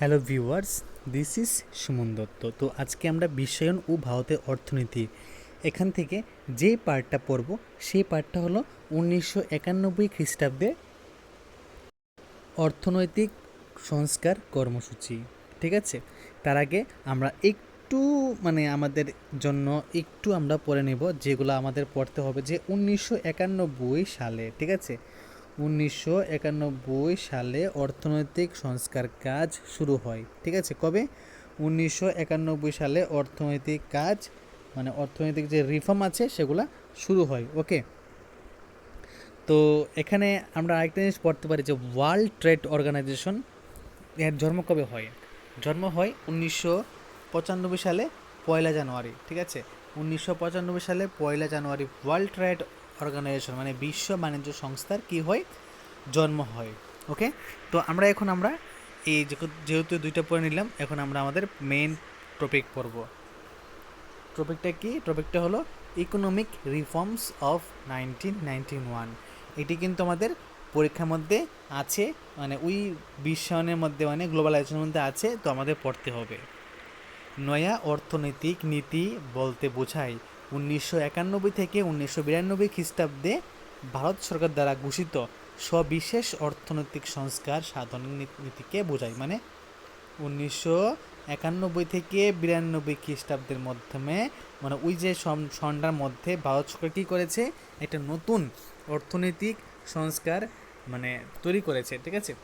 Hello viewers, this is Suman Dutta. তো আজকে আমরা বিশ্বায়ন ও ভারতের অর্থনীতি। এখান থেকে যে পার্টটা পড়ব, সেই পার্টটা হলো উনিশশো একানব্বই খ্রিস্টাব্দে অর্থনৈতিক সংস্কার কর্মসূচি, ঠিক আছে? তার আগে আমরা একটু মানে আমাদের জন্য একটু আমরা পড়ে নেব যেগুলো আমাদের পড়তে হবে যে উনিশশো একানব্বই সালে, ঠিক আছে? উনিশশো একানব্বই সালে অর্থনৈতিক সংস্কার কাজ শুরু হয়, ঠিক আছে? কবে? উনিশশো একানব্বই সালে অর্থনৈতিক কাজ মানে অর্থনৈতিক যে রিফর্ম আছে সেগুলা শুরু হয় ওকে তো এখানে আমরা আরেকটা জিনিস পড়তে পারি যে ওয়ার্ল্ড ট্রেড অর্গানাইজেশন এর জন্ম কবে হয়? জন্ম হয় উনিশশো পঁচানব্বই সালে পয়লা জানুয়ারি, ঠিক আছে? উনিশশো পঁচানব্বই সালে পয়লা জানুয়ারি ওয়ার্ল্ড ট্রেড অর্গানাইজেশন মানে বিশ্ব বাণিজ্য সংস্থার কি হয়? জন্ম হয় ওকে তো আমরা এখন আমরা এই যেহেতু দুইটা পড়ে নিলাম, এখন আমরা আমাদের মেন টপিক পড়ব। টপিকটা কি? টপিকটা হলো economic reforms of nineteen nineteen one এটি কিন্তু আমাদের পরীক্ষার মধ্যে আছে মানে ওই বিশ্বায়নের মধ্যে মানে গ্লোবালাইজেশনের মধ্যে আছে, তো আমাদের পড়তে হবে। নয়া অর্থনৈতিক নীতি বলতে বোঝায় উনিশশো একানব্বই থেকে উনিশশো বিরানব্বই খ্রিস্টাব্দে ভারত সরকার দ্বারা ঘোষিত সবিশেষ অর্থনৈতিক সংস্কার সাধন নীতিকে বোঝায়। মানে উনিশশো একানব্বই থেকে বিরানব্বই খ্রিস্টাব্দের মাধ্যমে মানে ওই যে সন- সনটার মধ্যে ভারত সরকার কী করেছে? একটা নতুন অর্থনৈতিক সংস্কার মানে তৈরি করেছে, ঠিক আছে?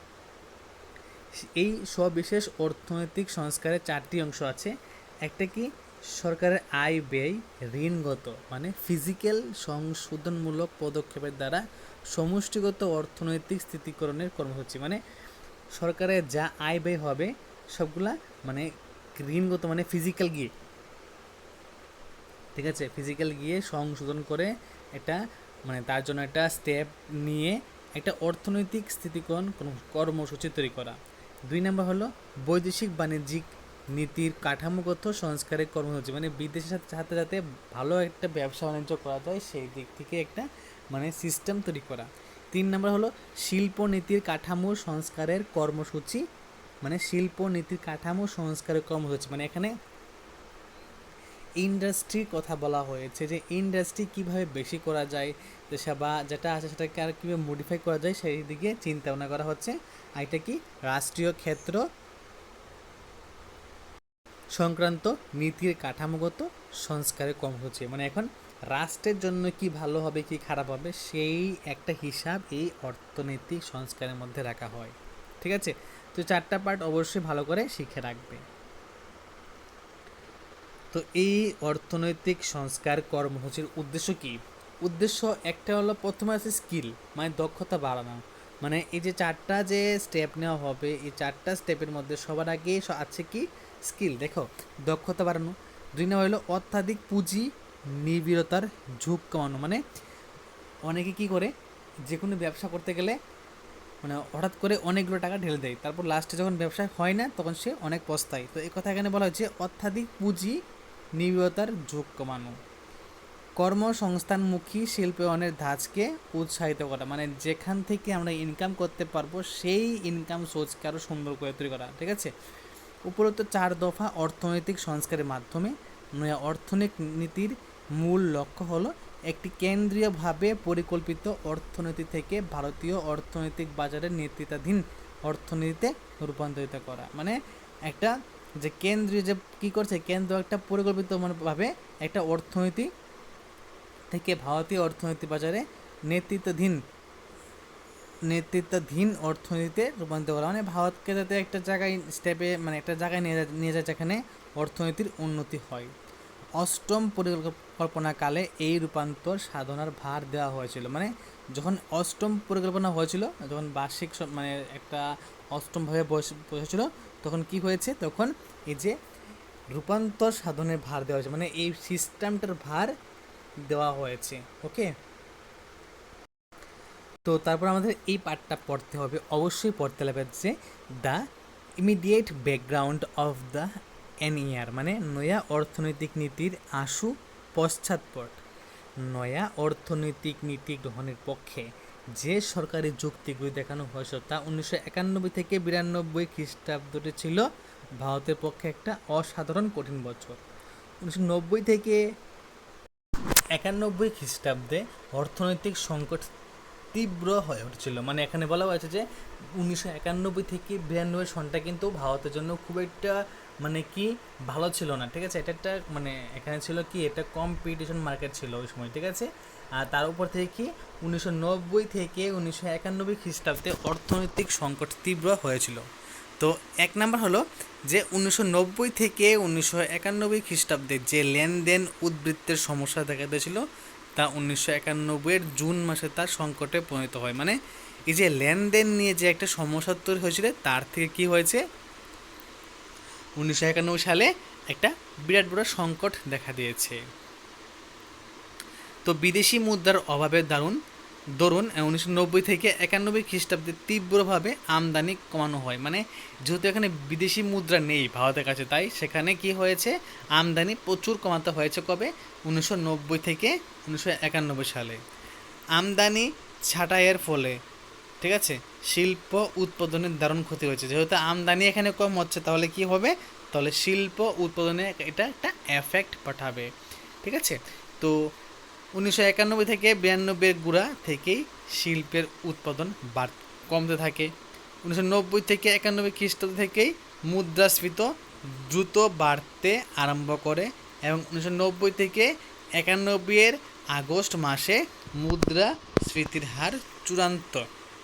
এই সবিশেষ অর্থনৈতিক সংস্কারের চারটি অংশ আছে। একটা কি? সরকারের আয় ব্যয় ঋণগত মানে ফিজিক্যাল সংশোধনমূলক পদক্ষেপের দ্বারা সমষ্টিগত অর্থনৈতিক স্থিতিকরণের কর্মসূচি। মানে সরকারের যা আয় ব্যয় হবে, সবগুলা মানে ঋণগত মানে ফিজিক্যাল গিয়ে। ঠিক আছে? ফিজিক্যাল গিয়ে সংশোধন করে এটা মানে তার জন্য একটা স্টেপ নিয়ে একটা অর্থনৈতিক স্থিতিকরণ কর্মসূচি তৈরি করা। দুই নম্বর হলো বৈদেশিক বাণিজ্যিক নীতির কাঠামোগত সংস্কারের কর্মসূচি। মানে বিদেশের সাথে সাথে যাতে ভালো একটা ব্যবসা বাণিজ্য করা যায়, সেই দিক থেকে একটা মানে সিস্টেম তৈরি করা। তিন নম্বর হলো শিল্প নীতির কাঠামো সংস্কারের কর্মসূচি। মানে শিল্প নীতির কাঠামো সংস্কারের কর্মসূচি। মানে এখানে ইন্ডাস্ট্রির কথা বলা হয়েছে যে ইন্ডাস্ট্রি কীভাবে বেশি করা যায় বা যেটা আছে সেটাকে আর কীভাবে মডিফাই করা যায়, সেই দিকে চিন্তা ভাবনা করা হচ্ছে। আর এটা কি? রাষ্ট্রীয় ক্ষেত্র সংক্রান্ত নীতির কাঠামোগত সংস্কারে কম হচ্ছে। মানে এখন রাষ্ট্রের জন্য কি ভালো হবে, কি খারাপ হবে, সেই একটা হিসাব এই অর্থনৈতিক সংস্কারের মধ্যে রাখা হয়। ঠিক আছে? তো চারটা পার্ট অবশ্যই ভালো করে শিখে রাখবে। তো এই অর্থনৈতিক সংস্কার কর্মসূচির উদ্দেশ্য কি? উদ্দেশ্য একটা হলো প্রথমে আছে স্কিল মানে দক্ষতা বাড়ানো। মানে এই যে চারটা যে স্টেপ নেওয়া হবে, এই চারটা স্টেপের মধ্যে সবার আগে আছে কি? স্কিল দেখো, দক্ষতা বাড়ানো। দুই নম্বর হলো অত্যাধিক পুঁজি নিবিড়তার ঝুঁক কমানো। মানে অনেকে কি করে? যে কোনো ব্যবসা করতে গেলে মানে হঠাৎ করে অনেকগুলো টাকা ঢেলে দেয়। তারপর লাস্টে যখন ব্যবসা হয় না, তখন সে অনেক পস্তায়। তো এই কথা এখানে বলা হয়েছে, অত্যাধিক পুঁজি নিবিড়তার ঝুঁক কমানো। কর্মসংস্থানমুখী শিল্পায়নের ধাঁচকে উৎসাহিত করা মানে যেখান থেকে আমরা ইনকাম করতে পারব, সেই ইনকাম সোর্সকে আরও সুন্দর করে তৈরি করা, ঠিক আছে? উপরোক্ত চার দফা অর্থনৈতিক সংস্কারের মাধ্যমে নয়া অর্থনৈতিক নীতির মূল লক্ষ্য হলো একটি কেন্দ্রীয়ভাবে পরিকল্পিত অর্থনীতি থেকে ভারতীয় অর্থনৈতিক বাজারের নেতৃত্বাধীন অর্থনীতিতে রূপান্তরিত করা মানে একটা যে কেন্দ্রীয় যে কী করছে, কেন্দ্র একটা পরিকল্পিত মানে ভাবে একটা অর্থনীতি থেকে ভারতীয় অর্থনীতি বাজারে নেতৃত্বাধীন নেতৃত্বাধীন অর্থনীতিতে রূপান্তর করা মানে ভারতকে যাতে একটা জায়গায় স্টেপে মানে একটা জায়গায় নিয়ে নিয়ে যায় যেখানে অর্থনীতির উন্নতি হয়। অষ্টম পরিকল্পনাকালে এই রূপান্তর সাধনার ভার দেওয়া হয়েছিল। মানে যখন অষ্টম পরিকল্পনা হয়েছিল, যখন বার্ষিক মানে একটা অষ্টমভাবে বসে, বসেছিল, তখন কি হয়েছে? তখন এই যে রূপান্তর সাধনের ভার দেওয়া হয়েছে। মানে এই সিস্টেমটার ভার দেওয়া হয়েছে ওকে তো তারপর আমাদের এই পার্টটা পড়তে হবে। অবশ্যই পড়তে লাগবে যে the immediate background of the N year মানে নয়া অর্থনৈতিক নীতির আশু পশ্চাৎপট নয়া অর্থনৈতিক নীতি গ্রহণের পক্ষে যে সরকারি যুক্তিগুলি দেখানো হয়েছিল তা উনিশশো একানব্বই থেকে বিরানব্বই খ্রিস্টাব্দটি ছিল ভারতের পক্ষে একটা অসাধারণ কঠিন বছর। উনিশশো নব্বই থেকে একানব্বই খ্রিস্টাব্দে অর্থনৈতিক সংকট তীব্র হয়ে উঠেছিল। মানে এখানে বলা হয়েছে যে উনিশশো একানব্বই থেকে বিরানব্বই সনটা কিন্তু ভারতের জন্য খুব একটা মানে কি, ভালো ছিল না, ঠিক আছে? এটা একটা মানে এখানে ছিল কি, এটা কম্পিটিশন মার্কেট ছিল ওই সময়, ঠিক আছে? আর তার উপর থেকে কি, উনিশশো নব্বই থেকে উনিশশো একানব্বই খ্রিস্টাব্দে অর্থনৈতিক সংকট তীব্র হয়েছিল। তো এক নাম্বার হলো যে উনিশশো নব্বই থেকে উনিশশো একানব্বই খ্রিস্টাব্দে যে লেনদেন উদ্বৃত্তের সমস্যা দেখা দিয়েছিল, তা উনিশশো একানব্বইয়ের জুন মাসে তার সংকটে পরিণত হয়। মানে এই যে লেনদেন নিয়ে যে একটা সমস্যা তৈরি হয়েছিল, তার থেকে কি হয়েছে? উনিশশো একানব্বই সালে একটা বিরাট বড় সংকট দেখা দিয়েছে। তো বিদেশি মুদ্রার অভাবের দারুণ দরুন উনিশশো নব্বই থেকে একানব্বই খ্রিস্টাব্দে তীব্রভাবে আমদানি কমানো হয়। মানে যেহেতু এখানে বিদেশি মুদ্রা নেই ভারতের কাছে, তাই সেখানে কি হয়েছে? আমদানি প্রচুর কমাতে হয়েছে কবে? উনিশশো নব্বই থেকে উনিশশো একানব্বই সালে। আমদানি ছাঁটাইয়ের ফলে, ঠিক আছে? শিল্প উৎপাদনের দারুণ ক্ষতি হয়েছে। যেহেতু আমদানি এখানে কম হচ্ছে, তাহলে কি হবে? তাহলে শিল্প উৎপাদনে এটা একটা এফেক্ট পাঠাবে। ঠিক আছে? তো উনিশশো একানব্বই থেকে বিরানব্বইয়ের গুড়া থেকেই শিল্পের উৎপাদন বাড়, কমতে থাকে। উনিশশো নব্বই থেকে একানব্বই খ্রিস্টাব্দ থেকেই মুদ্রাস্ফীত দ্রুত বাড়তে আরম্ভ করে এবং উনিশশো নব্বই থেকে একানব্বইয়ের আগস্ট মাসে মুদ্রা মুদ্রাস্ফীতির হার চূড়ান্ত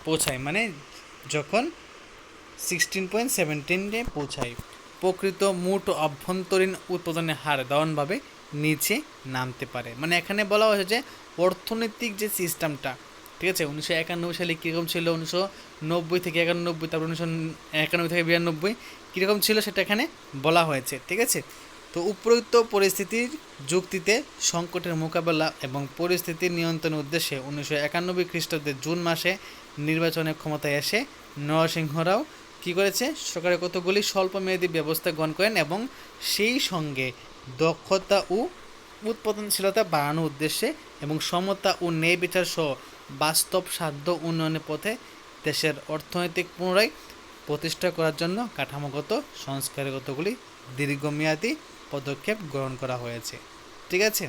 পৌঁছায় মানে যখন সিক্সটিন পয়েন্ট সেভেন্টিনে পৌঁছায়। প্রকৃত মোট অভ্যন্তরীণ উৎপাদনের হার দারুণভাবে নিচে নামতে পারে। মানে এখানে বলা হয়েছে যে অর্থনৈতিক যে সিস্টেমটা, ঠিক আছে? উনিশশো একানব্বই সালে কীরকম ছিল? উনিশশো নব্বই থেকে একানব্বই, তারপর উনিশশো একানব্বই থেকে বিরানব্বই, কীরকম ছিল সেটা এখানে বলা হয়েছে, ঠিক আছে? তো উপরোক্ত পরিস্থিতির যুক্তিতে সংকটের মোকাবেলা এবং পরিস্থিতি নিয়ন্ত্রণের উদ্দেশ্যে উনিশশো একানব্বই খ্রিস্টাব্দের জুন মাসে নির্বাচনের ক্ষমতায় এসে নরসিংহরাও কী করেছে? সরকারের কতগুলি স্বল্পমেয়াদী ব্যবস্থা গ্রহণ করেন এবং সেই সঙ্গে দক্ষতা ও উৎপাদনশীলতা বাড়ানোর উদ্দেশ্যে এবং সমতা ও ন্যায় বিচার সহ বাস্তব সাধ্য উন্নয়নের পথে দেশের অর্থনৈতিক পুনরায় প্রতিষ্ঠা করার জন্য কাঠামোগত, সংস্কারগতগুলি দীর্ঘমেয়াদী পদক্ষেপ গ্রহণ করা হয়েছে। ঠিক আছে?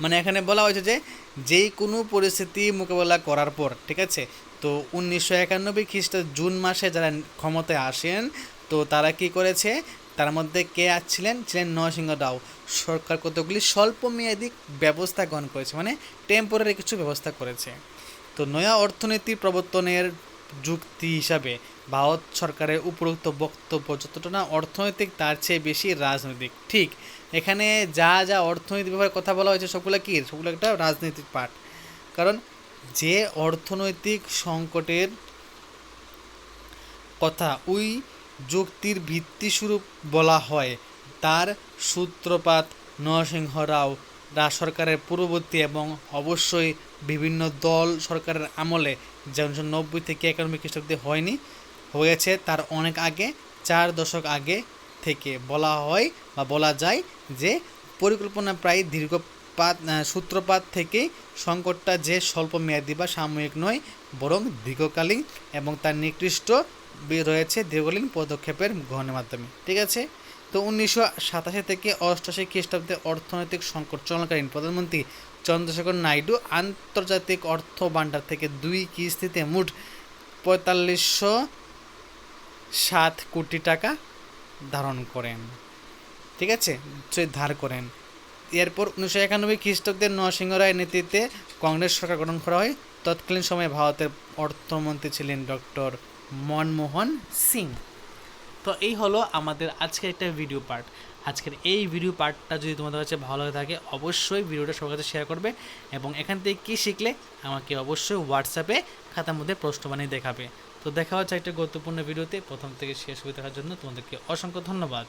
মানে এখানে বলা হয়েছে যে, যেই কোনো পরিস্থিতি মোকাবেলা করার পর, ঠিক আছে? তো উনিশশো একানব্বই খ্রিস্টাব্দ জুন মাসে যারা ক্ষমতায় আসেন, তো তারা কি করেছে? তার মধ্যে কে ছিলেন ছিলেন নরসিংহ রাও সরকার কতগুলি স্বল্প স্বল্পমেয়াদী ব্যবস্থা গ্রহণ করেছে? মানে টেম্পোরারি কিছু ব্যবস্থা করেছে। তো নয়া অর্থনীতি প্রবর্তনের যুক্তি হিসাবে ভারত সরকারের উপরোক্ত বক্তব্য যতটা না অর্থনৈতিক, তার চেয়ে বেশি রাজনৈতিক। ঠিক, এখানে যা যা অর্থনৈতিক ব্যাপারে কথা বলা হয়েছে, সবগুলো কি? সবগুলো একটা রাজনৈতিক পাঠ। কারণ যে অর্থনৈতিক সংকটের কথা ওই যুক্তির ভিত্তিস্বরূপ বলা হয়। তার সূত্রপাত নরসিংহ রাও রা সরকারের পূর্ববর্তী এবং অবশ্যই বিভিন্ন দল সরকারের আমলে যে উনিশশো নব্বই থেকে একানব্বই খ্রিস্টাব্দে হয়নি, হয়েছে তার অনেক আগে, চার দশক আগে থেকে। বলা হয় বা বলা যায় যে পরিকল্পনা প্রায় দীর্ঘপাত সূত্রপাত থেকেই সংকটটা যে স্বল্প মেয়াদী বা সাময়িক নয়, বরং দীর্ঘকালীন এবং তার নিকৃষ্ট রয়েছে দীর্ঘকালীন পদক্ষেপের গ্রহণের মাধ্যমে। ঠিক আছে? তো উনিশশো সাতাশি থেকে অষ্টাশি খ্রিস্টাব্দে অর্থনৈতিক সংকট চলাকালীন প্রধানমন্ত্রী চন্দ্রশেখর নাইডু আন্তর্জাতিক অর্থ ভাণ্ডার থেকে দুই কিস্তিতে মোট পঁয়তাল্লিশশো সাত কোটি টাকা ধারণ করেন। ঠিক আছে? সে ধার করেন। এরপর উনিশশো একানব্বই খ্রিস্টাব্দের নরসিংহ রায়ের নেতৃত্বে কংগ্রেস সরকার গঠন করা হয়। তৎকালীন সময়ে ভারতের অর্থমন্ত্রী ছিলেন ডক্টর মনমোহন সিং। তো এই হলো আমাদের আজকের একটা ভিডিও পার্ট আজকের এই ভিডিও পার্টটা যদি তোমাদের কাছে ভালো হয়ে থাকে, অবশ্যই ভিডিওটা সবার কাছে শেয়ার করবে এবং এখান থেকে কী শিখলে আমাকে অবশ্যই হোয়াটসঅ্যাপে খাতার মধ্যে প্রশ্ন বানিয়ে দেখাবে। তো দেখা হচ্ছে একটা গুরুত্বপূর্ণ ভিডিওতে প্রথম থেকে শেষ হয়ে দেখার জন্য তোমাদেরকে অসংখ্য ধন্যবাদ।